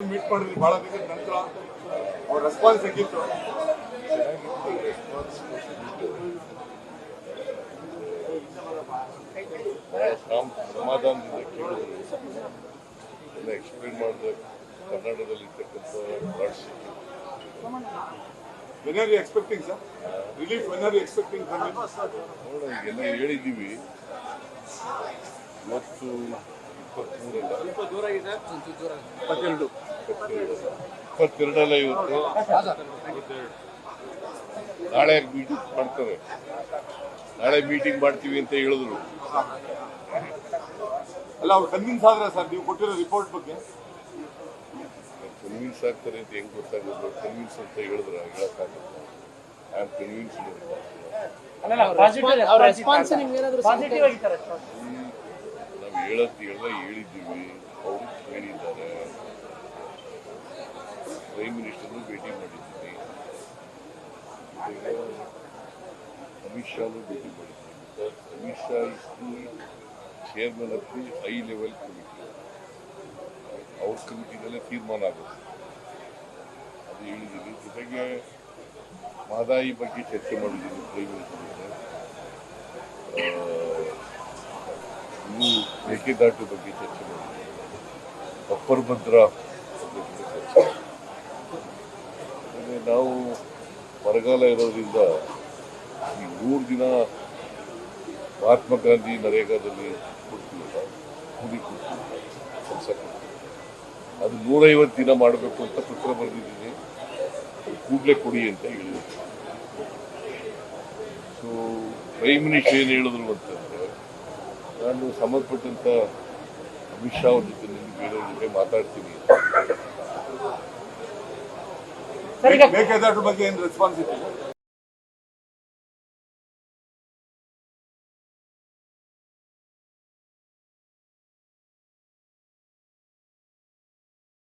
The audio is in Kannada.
ಮೀಟ್ ಮಾಡಿದ್ರಿ ಬಹಳ ದಿನದ ನಂತರ ಅವ್ರ ರೆಸ್ಪಾನ್ಸ್ ಸಮ- ಸಮಾಧಾನದಿಂದ ಕೇಳಿದ್ರು ಎಕ್ಸ್ಪ್ಲೇನ್ ಮಾಡಿದೆ ಕನ್ನಡದಲ್ಲಿ ಇರ್ತಕ್ಕಂಥ when are you expecting sir relief when are you expecting ಈಗೆಲ್ಲ ಹೇಳಿದ್ದೀವಿ. ಇವತ್ತು ಇಪ್ಪತ್ತೆರಡು. ಇಪ್ಪತ್ತೆರಡಲ್ಲ ಇವತ್ತು ನಾಳೆ ಮೀಟಿಂಗ್ ಮಾಡ್ತಾರೆ. ನಾಳೆ ಮೀಟಿಂಗ್ ಮಾಡ್ತೀವಿ ಅಂತ ಹೇಳಿದ್ರು. ಅಲ್ಲ ಅವ್ರು ಕನ್ವಿನ್ಸ್ ಆದ್ರ ಸರ್? ನೀವು ಕೊಟ್ಟಿರೋ ರಿಪೋರ್ಟ್ ಬಗ್ಗೆ? ಕನ್ವಿನ್ಸ್ ಆಗ್ತಾರೆ ಅಂತ ಹೆಂಗ್ ಗೊತ್ತಾಗುತ್ತೆ? ಕನ್ವಿನ್ಸ್ ಅಂತ ಹೇಳಿದ್ರ ಹೇಳಕ್ಕಾಗುತ್ತೆ ಐ ಆಮ್ ಕನ್ವಿನ್ಸ್ ಅವ್ರ ರೆಸ್ಪಾನ್ಸ್ ನಿಮ್ಗೆ ಏನಾದ್ರು ಪಾಸಿಟಿವ್ ಆಗಿತ್ತು ರೆಸ್ಪಾನ್ಸ್ ನಾವು ಹೇಳದ್ ಎಲ್ಲ ಹೇಳಿದ್ದೀವಿ. ಅವರು ಹೇಳಿದ್ದಾರೆ ಪ್ರೈಮ್ ಮಿನಿಸ್ಟರ್ನು ಭೇಟಿ ಮಾಡಿದ್ದೀನಿ ಅಮಿತ್ ಶಾನು ಭೇಟಿ ಮಾಡಿದ್ದೀನಿ because Amit Shah is the chairman of the high level committee ಅವ್ರ ಕಮಿಟಿನಲ್ಲೇ ತೀರ್ಮಾನ ಆಗುತ್ತೆ. ಅದು ಹೇಳಿದ್ದೀನಿ ಜೊತೆಗೆ ಮಹದಾಯಿ ಬಗ್ಗೆ ಚರ್ಚೆ ಮಾಡಿದ್ದೀನಿ ಪ್ರೈಮ್ ಮಿನಿಸ್ಟರ್ ಮೇಕೆದಾಟು ಬಗ್ಗೆ ಚರ್ಚೆ ಮಾಡಿದ್ದೇವೆ ಅಪ್ಪರ್ ಭದ್ರಾ ಚರ್ಚೆ ನಾವು ಬರಗಾಲ ಇರೋದ್ರಿಂದ ಈ ಮೂರು ದಿನ ಮಹಾತ್ಮ ಗಾಂಧಿ ನರೇಗಾದಲ್ಲಿ ಕೊಡ್ತೀವಲ್ಲ ಕೂಲಿ ಕೊಡ್ತೀವಿ ಕೆಲಸ ಕೊಡ್ತೀವಿ ಅದು ನೂರೈವತ್ತು ದಿನ ಮಾಡಬೇಕು ಅಂತ ಪತ್ರ ಬರೆದಿದ್ದೀನಿ. ಕೂಡಲೇ ಕೊಡಿ ಅಂತ ಹೇಳಿದ್ದೀನಿ ಸೊ ಪ್ರೈಮ್ ಮಿನಿಸ್ಟರ್ ಏನು ಹೇಳಿದ್ರು ಅಂತಂದ್ರೆ ನಾನು ಸಂಬಂಧಪಟ್ಟಂತ ಅಮಿತ್ ಶಾ ಅವ್ರ ಜೊತೆ ಬೇರೆಯವ್ರ ಜೊತೆ ಮಾತಾಡ್ತೀನಿ. ಸರ್ ಈಗ ಮೇಕೆದಾಟು ಬಗ್ಗೆ ಏನು ರೆಸ್ಪಾನ್ಸ್ ಇತ್ತು?